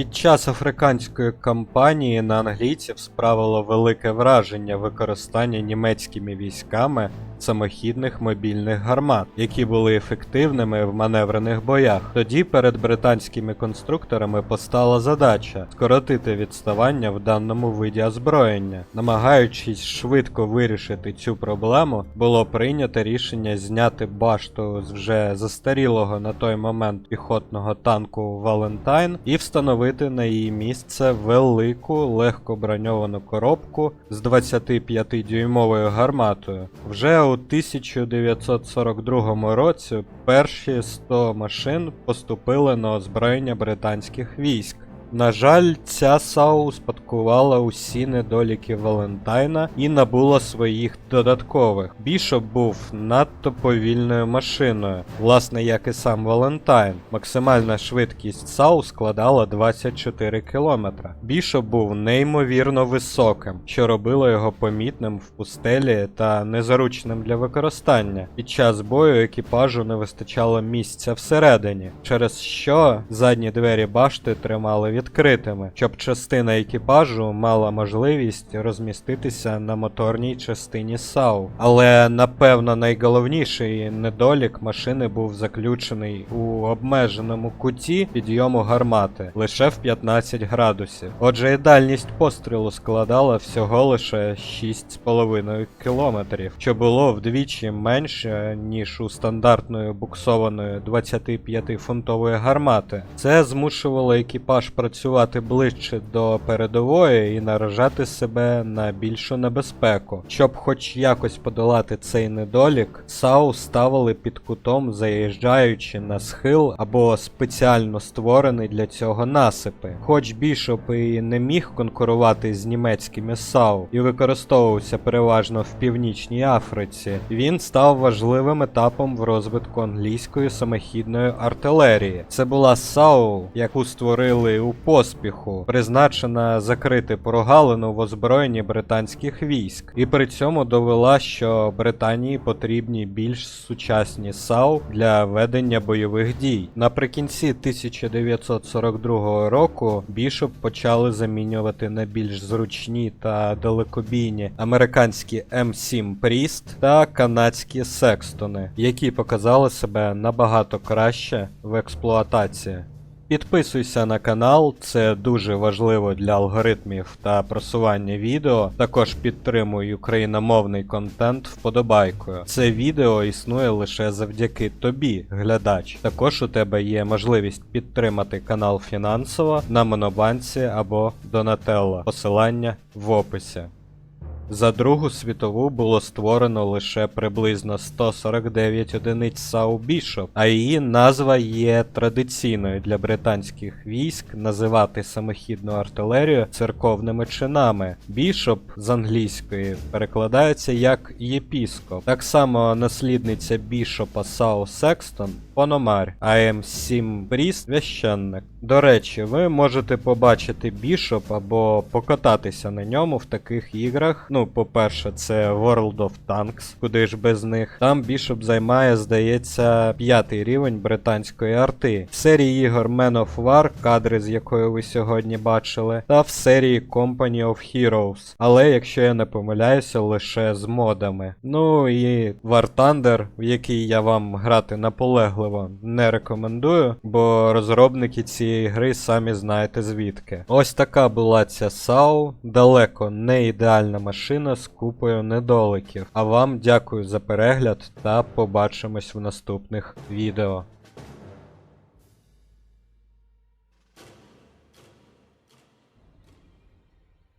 Під час африканської кампанії на англійців справило велике враження використання німецькими військами самохідних мобільних гармат, які були ефективними в маневрених боях. Тоді перед британськими конструкторами постала задача скоротити відставання в даному виді озброєння. Намагаючись швидко вирішити цю проблему, було прийнято рішення зняти башту з вже застарілого на той момент піхотного танку Валентайн і встановити на її місце велику легко броньовану коробку з 25-дюймовою гарматою. Вже у 1942 році перші 100 машин поступили на озброєння британських військ. На жаль, ця САУ успадкувала усі недоліки Валентайна і набула своїх додаткових. Бішоп був надто повільною машиною, власне, як і сам Валентайн. Максимальна швидкість САУ складала 24 км. Бішоп був неймовірно високим, що робило його помітним в пустелі та незручним для використання. Під час бою екіпажу не вистачало місця всередині, через що задні двері башти тримали відкритими, щоб частина екіпажу мала можливість розміститися на моторній частині САУ. Але напевно найголовніший недолік машини був заключений у обмеженому куті підйому гармати лише в 15 градусів. Отже, і дальність пострілу складала всього лише 6,5 кілометрів, що було вдвічі менше, ніж у стандартної буксованої 25-фунтової гармати. Це змушувало екіпаж працювати ближче до передової і наражати себе на більшу небезпеку. Щоб хоч якось подолати цей недолік, САУ ставили під кутом, заїжджаючи на схил або спеціально створений для цього насипи. Хоч Бішоп і не міг конкурувати з німецькими САУ і використовувався переважно в Північній Африці, він став важливим етапом в розвитку англійської самохідної артилерії. Це була САУ, яку створили у поспіху, призначена закрити прогалину в озброєнні британських військ, і при цьому довела, що Британії потрібні більш сучасні САУ для ведення бойових дій. Наприкінці 1942 року Бішоп почали замінювати на більш зручні та далекобійні американські М7 Пріст та канадські Секстони, які показали себе набагато краще в експлуатації. Підписуйся на канал, це дуже важливо для алгоритмів та просування відео. Також підтримуй україномовний контент вподобайкою. Це відео існує лише завдяки тобі, глядач. Також у тебе є можливість підтримати канал фінансово на Монобанці або Донателло. Посилання в описі. За Другу світову було створено лише приблизно 149 одиниць САУ Бішоп, а її назва є традиційною для британських військ називати самохідну артилерію церковними чинами. Бішоп з англійської перекладається як єпіскоп. Так само наслідниця бішопа САУ Секстон Пономар, а М7 Пріст священник. До речі, ви можете побачити бішоп або покататися на ньому в таких іграх. Ну, по-перше, це World of Tanks, куди ж без них. Там бішоп займає, здається, п'ятий рівень британської арти. В серії ігор Man of War, кадри з якої ви сьогодні бачили, та в серії Company of Heroes. Але якщо я не помиляюся, лише з модами. Ну і War Thunder, в який я вам грати наполегливо не рекомендую, бо розробники цієї гри самі знаєте звідки. Ось така була ця САУ, далеко не ідеальна машина з купою недоликів. А вам дякую за перегляд та побачимось в наступних відео.